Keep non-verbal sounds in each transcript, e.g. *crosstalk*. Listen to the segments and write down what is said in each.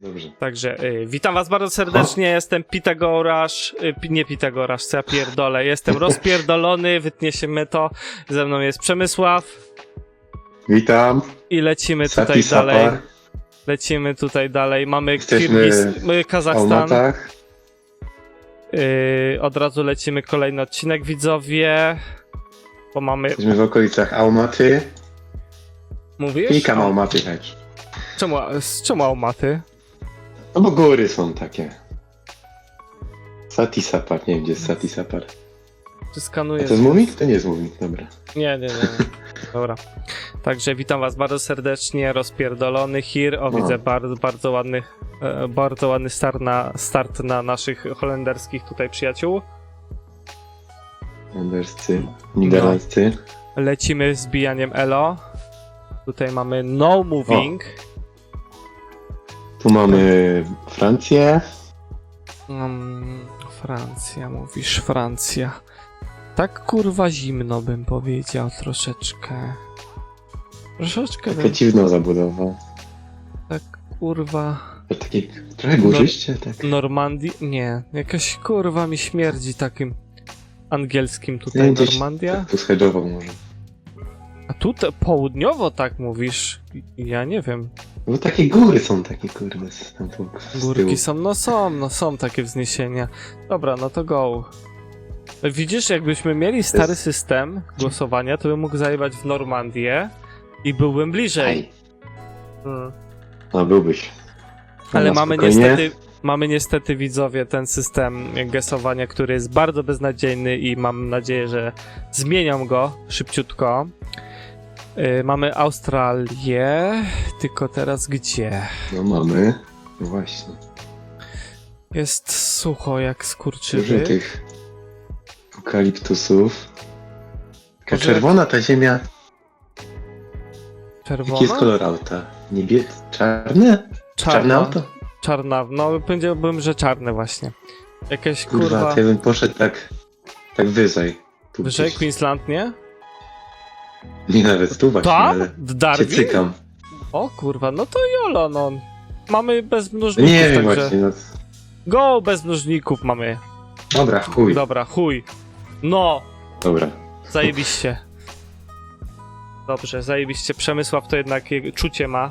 Dobrze. Także y, witam was bardzo serdecznie, jestem Pitagorasz, y, pi- nie Pitagorasz, co ja pierdolę, jestem rozpierdolony, wytnie się ze mną jest Przemysław Witam. i lecimy Sati tutaj dalej, lecimy tutaj dalej, mamy Jesteśmy Kazachstan, Almatach. y, od razu lecimy kolejny odcinek widzowie, bo mamy, Jesteśmy w okolicach Almaty. mówisz? Klikam Almaty też. Czemu, z czemu Almaty? No bo góry są takie. Sati Sapar, nie wiem gdzie jest Sati Sapar. Czy A skanujesz? to jest Mumik? To nie jest Mumik, dobra. Nie, nie, nie. nie. Dobra. Także witam was bardzo serdecznie, rozpierdolony Hir. O, No. widzę bardzo, bardzo ładny, e, bardzo ładny start na, start na naszych holenderskich tutaj przyjaciół. Holenderscy, niderlandzcy. Lecimy z bijaniem Elo. Tutaj mamy no moving. Tu mamy Francję. Mm, Francja, mówisz, Francja. Tak kurwa zimno bym powiedział troszeczkę. Troszeczkę Taka bym, dziwna zabudowa. tak kurwa... Takie trochę górzyście, tak. Normandii? Nie, jakaś kurwa mi śmierdzi takim angielskim tutaj gdzieś Normandia. Tak tu schedżował może. A tu te, południowo tak mówisz? Ja nie wiem. No takie góry są takie kurde z tyłu. Górki są, no są, no są takie wzniesienia. Dobra, no to go. Widzisz, jakbyśmy mieli stary Jest- system głosowania, to bym mógł zajebać w Normandię i byłbym bliżej. Aj, Hmm. no byłbyś. Ale Dobra, mamy spokojnie. niestety, mamy niestety widzowie ten system gesowania, który jest bardzo beznadziejny i mam nadzieję, że zmienią go szybciutko. Yy, mamy Australię, tylko teraz gdzie? No mamy. No właśnie. Jest sucho jak Dużo skurczywy. tych eukaliptusów. Taka Może- czerwona ta ziemia. Jaki jest Czerwona? kolor auta? Niebie... Czarne? Czarne auto? Czarna, no powiedziałbym, że czarne właśnie. Jakieś Kurwa, kurwa... ja bym poszedł tak... Tak wyżej. Wyżej. Queensland, nie? Nie nawet tu właśnie, Tam? ale... W Darwin? cykam. O kurwa, no to jolo, no. Mamy bez mnożników, Nie wiem także... właśnie, no... Go bez mnożników mamy. Dobra, chuj. Dobra, chuj. No, Dobra. zajebiście. Dobrze, zajebiście. Przemysław to jednak czucie ma.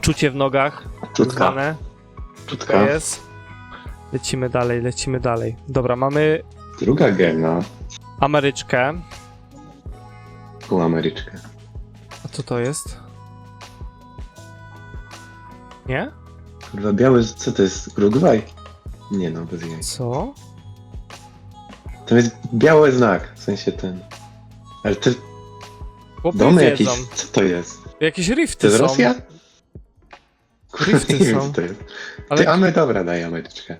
Czucie w nogach, Czutka. zwane. To Czutka. jest. Lecimy dalej, lecimy dalej. Dobra, mamy Druga gena. Ameryczkę. Ameryczkę. A co to jest? Nie? Kurwa, biały... Co to jest? Urugwaj? Nie no, bez jaj. Co? To jest biały znak, w sensie ten... Ale te Chłopy domy jakieś... wiedzą. Co to jest? Jakieś To rifty jest są. Rosja? Rifty nie wiem, są. co to jest. Ale... Ty, dobra, daj Ameryczkę.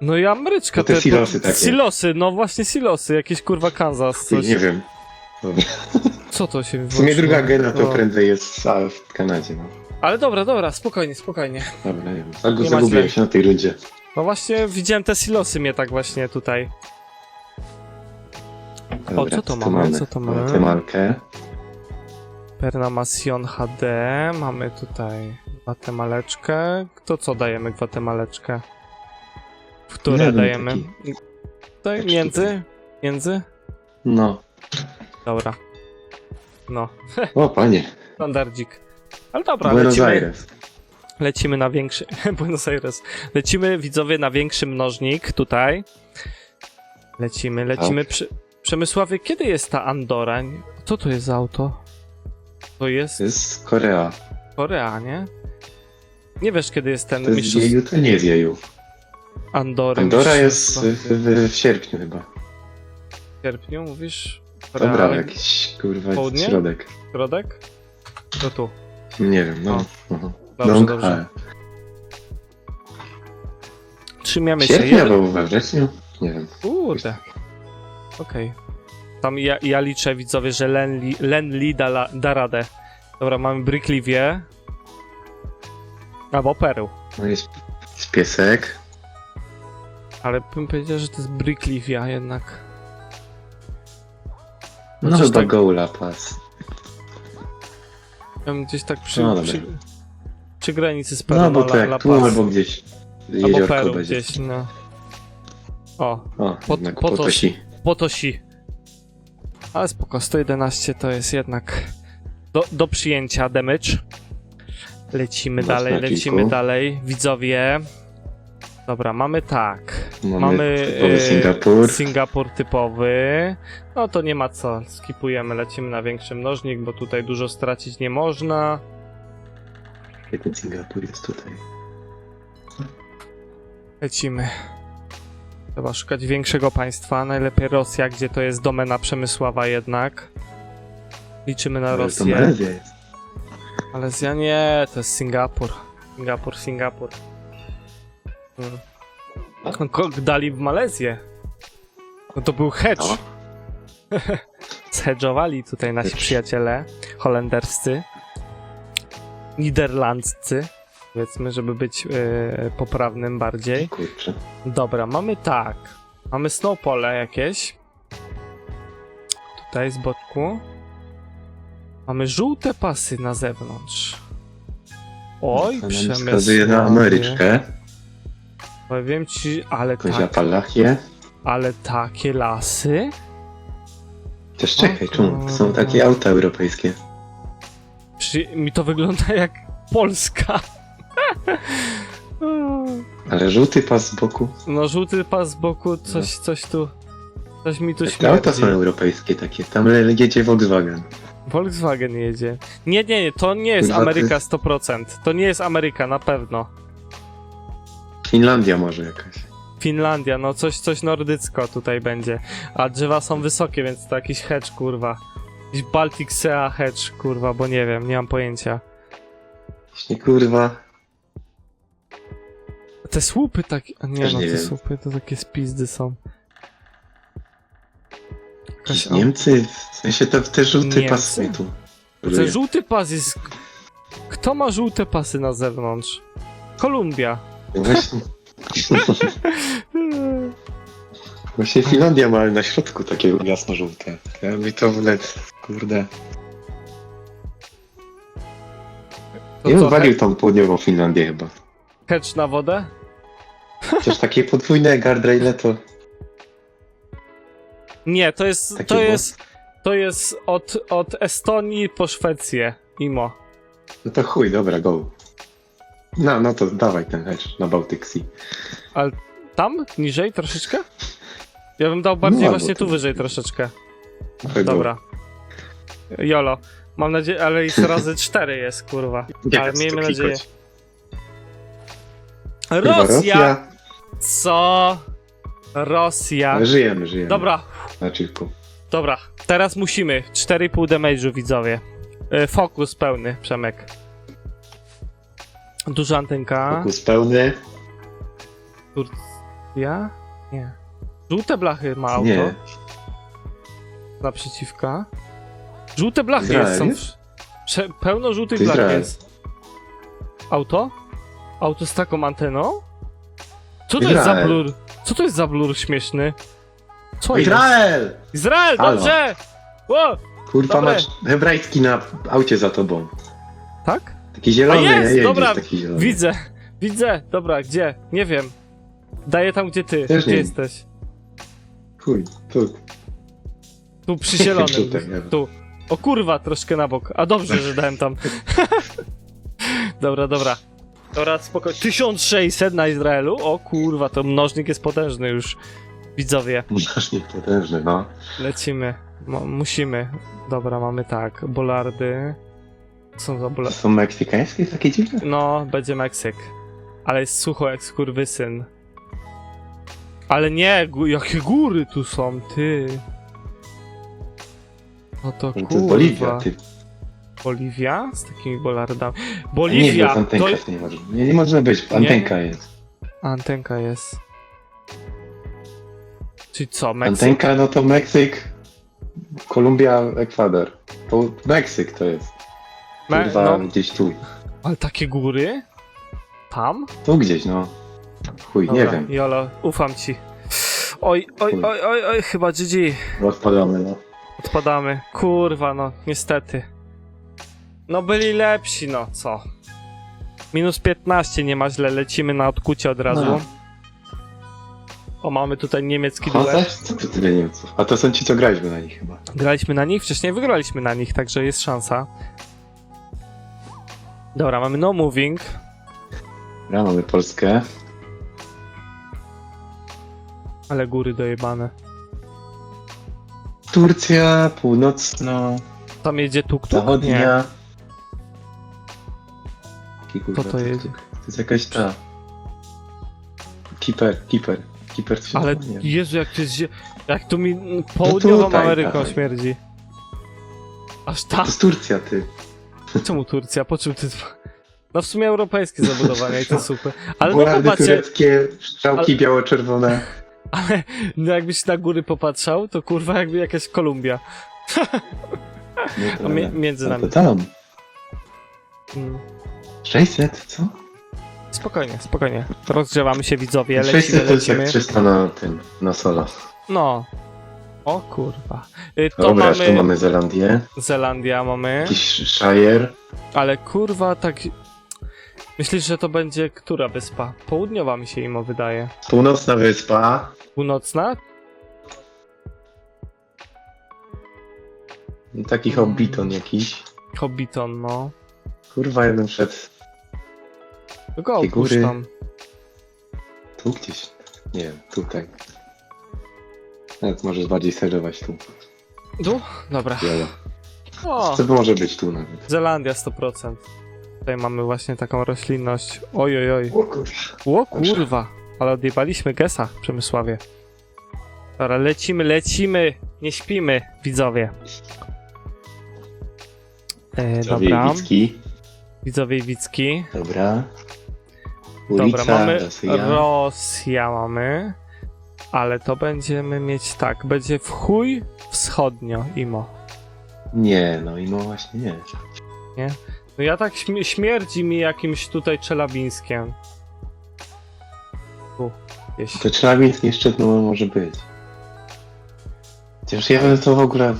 No i Ameryczka. No te silosy takie. Silosy, no właśnie silosy. Jakieś kurwa Kansas. Coś. nie wiem. Co to się W sumie druga gena to No. prędzej jest w, a, w Kanadzie, no. Ale dobra, dobra, spokojnie, spokojnie. Dobra, nie wiem. Nie ma Zagubiłem źle. się na tej rundzie. No właśnie widziałem te silosy mnie tak właśnie tutaj. Dobra, co to tu mamy? Co to mamy? Guatemalkę. Pernamacjon HD, mamy tutaj Gwatemaleczkę. To co dajemy Gwatemaleczkę? W Nie które wiem, dajemy? taki- Tutaj taki między? Między? No. Dobra. No, *laughs* O, panie. standardzik. Ale dobra, Buenos lecimy, Aires. lecimy na większy... *laughs* Buenos Aires. Lecimy, widzowie, na większy mnożnik tutaj. Lecimy, lecimy. Przy... Przemysławie, kiedy jest ta Andora? Co to jest za auto? To jest To jest Korea. Korea, nie? Nie wiesz, kiedy jest ten To jest mistrzostw Jeju, to nie jest Jeju. Andory. Andora jest mistrzostwa w, w, w sierpniu chyba. w sierpniu, mówisz? Dobra, jakiś kurwa Południe? środek. środek? To tu. Nie wiem, no. Aha. Dobrze, Long dobrze. Hae. Trzymiamy się. sierpniu Jeden... we wrześniu? Nie wiem. Kurde. Okej. Tam ja, ja liczę, widzowie, że Len Li, Len Li da, la- da radę. Dobra, mamy Brickliwie. Albo Peru. No jest, jest piesek. Ale bym powiedział, że to jest Bricklivia jednak. No Chociaż chyba tak- Goula Pass. Ja bym gdzieś tak przy, No dobra. przy, Przy granicy z Peru, No bo to jak tu Paz. albo gdzieś Albo jeziorko Peru będzie. gdzieś, no. O, O, Pot- jednak Potosi. Potosi. Potosi. Ale spoko, 111 to jest jednak do, do przyjęcia damage. Lecimy Mocno dalej, na lecimy dalej. Widzowie. Dobra, mamy tak. Mamy, Mamy typowy e, Singapur. Singapur typowy. No to nie ma co. Skipujemy, lecimy na większy mnożnik, bo tutaj dużo stracić nie można. Jaki Singapur jest tutaj? Lecimy. Trzeba szukać większego państwa. Najlepiej Rosja, gdzie to jest domena przemysłowa jednak. Liczymy na Ale To Rosję. Malezja jest. Malezja nie, to jest Singapur. Singapur, Singapur. No, Dali w Malezję. No to był hedge. No. *laughs* Zhedżowali tutaj nasi przyjaciele holenderscy, niderlandzcy, powiedzmy, żeby być yy, poprawnym bardziej. Kurczę. Dobra, mamy tak. Mamy snowpole jakieś. Tutaj z boku. Mamy żółte pasy na zewnątrz. Oj, nam wskazuje na. Ameryczkę. Powiem ci, ale Jakąś tak, Apalachię. ale takie lasy? Też czekaj, czemu? Są takie auta europejskie. Przy, mi to wygląda jak Polska. Ale żółty pas z boku. No, żółty pas z boku, coś, coś tu. Coś mi tu Te auta są europejskie takie. Tam jedzie Volkswagen. Volkswagen jedzie. Nie, nie, nie, to nie jest Kurwa, ty- Ameryka 100%. To nie jest Ameryka, na pewno. Finlandia może jakaś. Finlandia, no coś, coś nordycko tutaj będzie. A drzewa są wysokie, więc to jakiś hedge, kurwa. Jakiś Baltic Sea hedge, kurwa, bo nie wiem, nie mam pojęcia. Właśnie kurwa. Te słupy takie... a Nie Też no, nie te wiem. słupy to takie spizdy są. Jakieś Jakaś- Niemcy? W sensie te, te żółty Niemcy? pas mi tu. Ten żółty pas jest... Kto ma żółte pasy na zewnątrz? Kolumbia. Właśnie. Właśnie Finlandia ma na środku takie jasno-żółte. Ja mi to w ogóle, kurde. To Ja co, bym walił tą południową Finlandię chyba. hedge na wodę? Chociaż takie podwójne guardraile to... Nie, to jest... To jest... To jest od, od Estonii po Szwecję. Imo. No to chuj, dobra, go. No, no to dawaj ten hedge na Baltic Sea. Tam? Niżej troszeczkę? Ja bym dał bardziej No, właśnie tu wyżej troszeczkę. Dobra. Jolo. Mam nadzieję, ale jest *laughs* razy cztery jest, kurwa. Nie Ale wiem, co miejmy nadzieję. klikać. Rosja! Co? Rosja. Ale żyjemy, żyjemy. Dobra, Na chillku. dobra. Teraz musimy. 4,5 damage'u, widzowie. E, Fokus pełny, Przemek. Duża antenka. Fokus pełny. Ja? Nie. Żółte blachy ma auto. Nie. Naprzeciwka. Żółte blachy Izrael jest. Są jest? prze- pełno żółtych To blach Izrael. jest. Auto? Auto z taką anteną? Co to jest za Izrael. blur? Co to jest za blur śmieszny? Co jest? Izrael! Izrael, Halo. dobrze! Ło! Kurwa, Dobre. masz hebrajski na aucie za tobą. Tak? Taki A zielony, jest, nie dobra, taki zielony. widzę, widzę, dobra, gdzie? Nie wiem. Daję tam, gdzie ty, Też gdzie nie. jesteś? Chuj, tu. Tu przy zielonym, *laughs* Tutaj, nie wiem. tu. O kurwa, troszkę na bok. A dobrze, że dałem tam. *laughs* dobra, dobra. Dobra, spoko. 1600 na Izraelu? O kurwa, to mnożnik jest potężny już. Widzowie, Masz niepotężny, no. lecimy. Mo- musimy. Dobra, mamy tak. Bolardy. Są To bolardy. są meksykańskie takie dziwne? No, będzie Meksyk. Ale jest sucho jak skurwysyn. Ale nie, gó- jakie góry tu są, ty. No to kurwa. to jest Boliwia, ty. Boliwia? Z takimi bolardami. Nie, bo Boliwia! To antenka nie może. Nie, nie może być, antenka jest. antenka jest. Czyli co, Meksyk? Antenka, no to Meksyk, Kolumbia, Ekwador. To Meksyk to jest. Me- Kurwa, no, gdzieś tu. ale takie góry? Tam? Tu gdzieś, no. Chuj, nie Dobra, wiem. Jolo, ufam ci. Oj, oj, Chuj. oj, oj, oj, chyba GG. Rozpadamy, no. Odpadamy. Kurwa, no, niestety. No byli lepsi, no, co? Minus 15 nie ma źle, lecimy na odkucie od razu. No. O, mamy tutaj niemiecki duet. co tu tyle Niemców? A to są ci, co graliśmy na nich chyba. Graliśmy na nich, wcześniej wygraliśmy na nich, także jest szansa. Dobra, mamy no moving. Dobra, mamy Polskę. Ale góry dojebane. Turcja, północno, Tam jedzie tuk-tuk? Nie. zachodnia. Jaki kurwa Co to tuk-tuk? To jest jakaś ta... Kiper, kiper. Kiper się Ale nazywa? Nie. Jezu, jak to jest... zie- Jak tu mi mm, południową No tutaj, Ameryką dawaj. śmierdzi. Aż To tak? jest Turcja, ty. Czemu Turcja? Po czym ty... No w sumie europejskie zabudowania i to super. Ale no Guardy popatrzcie, tureckie, strzałki biało-czerwone. ale no jakbyś na góry popatrzał, to kurwa jakby jakaś Kolumbia. Nie, mi- między nami. to tam. Mm. 600, co? Spokojnie, spokojnie. Rozgrzewamy się widzowie, 600 lecimy, to jest jak lecimy. 300 na tym, na solo. No. O kurwa. Y, To Dobra, aż tu mamy... mamy Zelandię. Zelandia mamy. Jakiś Shire. Ale kurwa tak... Myślisz, że to będzie która wyspa? Południowa mi się imo wydaje. Północna wyspa. Północna? Taki hobbiton jakiś. Hobbiton, no. Kurwa, jeden przed To Go góry. opuszczam. tu gdzieś. Nie tutaj. Nawet możesz bardziej sterować tu. Tu? Dobra. Wiele. O, Co by może być tu nawet? Zelandia 100%. Tutaj mamy właśnie taką roślinność. Oj, oj, oj. O kurwa. O kurwa. Ale odjebaliśmy Gesa w Przemysławie. Dobra, lecimy, lecimy. Nie śpimy, widzowie. E, dobra. Wiejwicki. Widzowie i Wicki. Dobra. Ulica, Dobra, mamy Rosja. Rosja mamy. Ale to będziemy mieć tak, będzie w chuj wschodnio, imo. Nie, no i no właśnie nie. No ja tak śmie- śmierdzi mi jakimś tutaj czelabińskiem. Tu, gdzieś. To Czelawińsk jeszcze no, może być. Chociaż ja bym to w ogóle...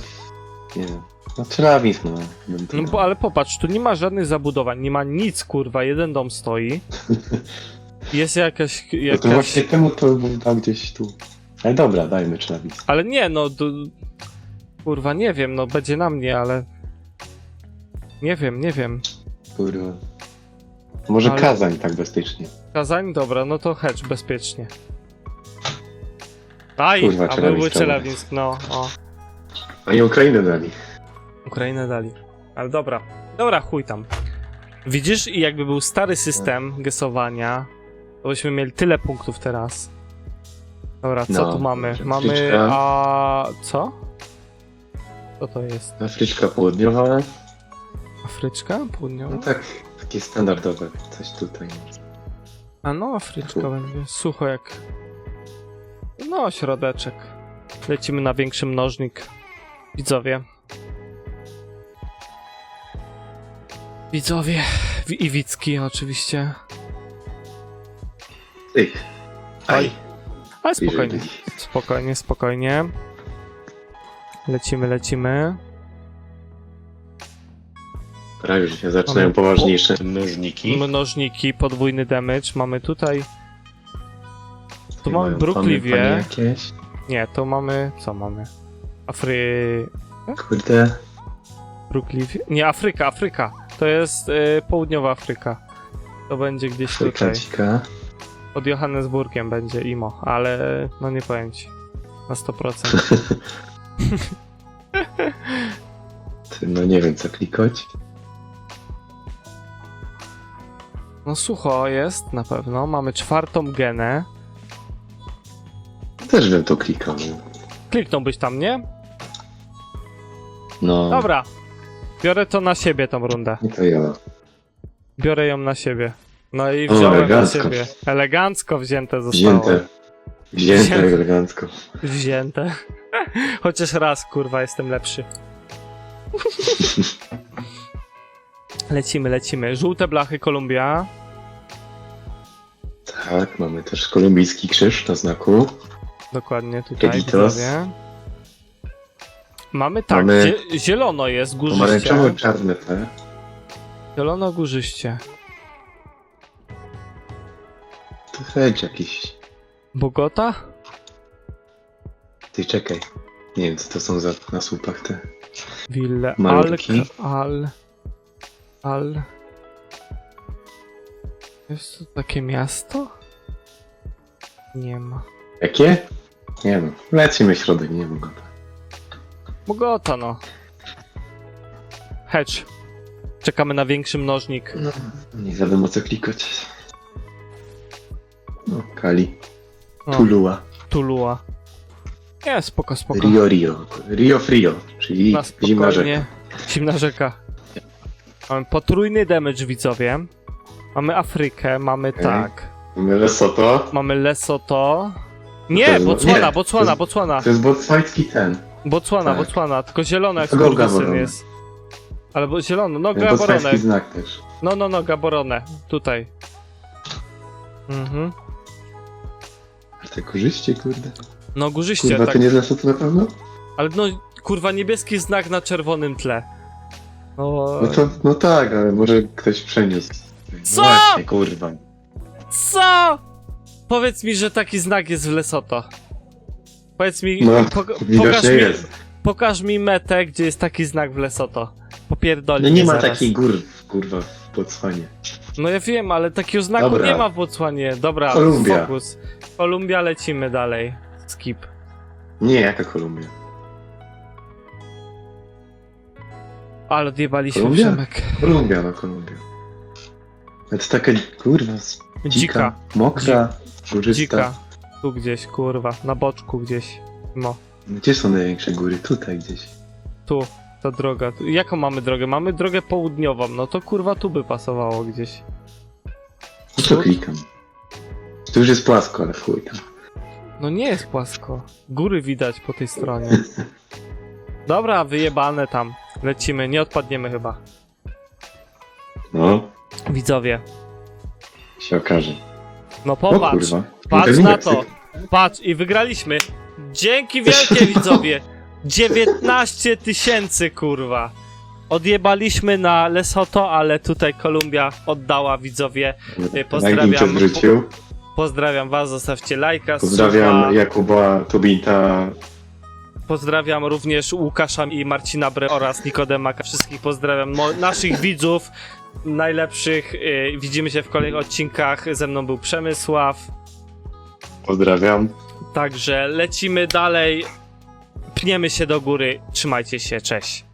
Nie wiem. No Czelawińsk, no. bym to No bo, ale popatrz, tu nie ma żadnych zabudowań, nie ma nic, kurwa, jeden dom stoi. *laughs* Jest jakaś, No to jakaś... właśnie temu to bym dał gdzieś tu. Ale dobra, dajmy Czelawińsk. Ale nie, no, d- kurwa, nie wiem, no, będzie na mnie, ale... Nie wiem, nie wiem. Kurwa. Może Ale- Kazań tak bezpiecznie. Kazań? Dobra, no to hedge bezpiecznie. Aj, Kurwa, a byłby Czelawińsk, no, o. A i Ukrainę dali. Ukrainę dali. Ale dobra, dobra, chuj tam. Widzisz, i jakby był stary system gesowania, to byśmy mieli tyle punktów teraz. Dobra, co No, tu mamy? Mamy, Afryczka. a... co? Co to jest? Afryczka Południowa. Afryczka? Południowa? No tak, takie standardowe. Coś tutaj. A no, Afryczka będzie. Sucho jak... No, środeczek. Lecimy na większy mnożnik. Widzowie. Widzowie. Wi- I Wicki oczywiście. Ej. Aj. Ale spokojnie. Spokojnie, spokojnie. Lecimy, lecimy. Dobra, już się zaczynają Mamy- poważniejsze mnożniki. Mnożniki, podwójny damage. Mamy tutaj... Tu mamy Mają pany- jakieś. Nie, to mamy... Co mamy? Afry... Kurde. Brookliwie? Nie, Afryka, Afryka. To jest y, południowa Afryka. To będzie gdzieś tutaj. Afrykancika. Pod Johannesburgiem będzie IMO, ale no nie powiem ci. Na 100%. *laughs* *laughs* Ty, No nie wiem co klikać. No sucho jest na pewno. Mamy czwartą genę. Też bym to klikał. Kliknąłbyś tam, nie? No. Dobra. Biorę to na siebie tą rundę. Nie to ja. Biorę ją na siebie. No i O, wziąłem elegancko. na siebie. Elegancko wzięte zostało. Wzięte. Wzięte Wzięte. elegancko. Wzięte. Chociaż raz, kurwa, jestem lepszy. lecimy, lecimy. Żółte blachy Kolumbia. Tak, mamy też kolumbijski krzyż na znaku. Dokładnie tutaj, Editos. widzowie. Mamy tak, Mamy- zie- zielono jest, górzyście. Pomarańczowo-czarne te. Zielono górzyście. To hedge jakiś. Bogota? Ty czekaj. Nie wiem, co to są za na słupach te. Malutki. Alk, Al... Al... Jest to takie miasto? Nie ma. Jakie? Nie wiem. Lecimy środek, nie go. Bogota, no. Hedge. Czekamy na większy mnożnik. No, nie wiadomo co klikać. No, Kali. No, Tulua. Tulua. Nie, spoko, spoko. Rio Rio. Rio Frio, czyli Na zimna rzeka. Zimna rzeka. Mamy potrójny damage, widzowie. Mamy Afrykę, mamy Okej. tak. Mamy Lesotho. Mamy Lesotho. To Nie, jest- Botswana, nie, Botswana, to jest- Botswana. To jest botswański ten. Botswana, tak. Botswana, tylko zielone jak To skurwysyn Gaborone. jest. Albo zielono, no Botswański Gaborone. znak też. No, no, no, Gaborone. Tutaj. Mhm. Te korzyści, kurde. No górzyście, Kurwa, tak. to nie Lesotho na pewno? Ale no, kurwa, niebieski znak na czerwonym tle. No, No to, no tak, ale może ktoś przeniósł. Co? No właśnie, kurwa. Co? Powiedz mi, że taki znak jest w Lesoto. Powiedz mi, No, pok- pokaż, Widocznie mi jest. pokaż mi metę, gdzie jest taki znak w Lesoto. Popierdoli No nie mnie ma zaraz. takich gór, kurwa, w Botswanie. No ja wiem, ale takiego znaku Dobra. nie ma w Botswanie. Dobra, Kolumbia. fokus. Kolumbia, lecimy dalej. Skip. Nie, jaka Kolumbia? Ale odjebaliśmy Kolumbia? Przemek. Kolumbia, no Kolumbia. Ale to taka, kurwa, z- dzika, Dzika. mokra, górzysta. Dzika. Tu gdzieś, kurwa. Na boczku gdzieś. No. Gdzie są największe góry? Tutaj gdzieś. Tu. Ta droga. Jaką mamy drogę? Mamy drogę południową. No to kurwa tu by pasowało gdzieś. To klikam. Tu już jest płasko, ale w chuj tam. No nie jest płasko. Góry widać po tej stronie. *laughs* Dobra, wyjebane tam. Lecimy, nie odpadniemy chyba. No, Widzowie. się okaże. No O popatrz. kurwa. Patrz Pewnie na to. Patrz i wygraliśmy. Dzięki wielkie widzowie. 19 tysięcy kurwa. Odjebaliśmy na Lesotho, ale tutaj Kolumbia oddała widzowie. Tak, pozdrawiam. Cię. Pozdrawiam was, zostawcie lajka. Pozdrawiam suba. Jakuba Tobinta. Pozdrawiam również Łukasza i Marcina Bre oraz Nikodemaka. Wszystkich pozdrawiam. Naszych widzów, najlepszych. Yy, widzimy się w kolejnych odcinkach. Ze mną był Przemysław. Pozdrawiam. Także lecimy dalej. Pniemy się do góry. Trzymajcie się, cześć.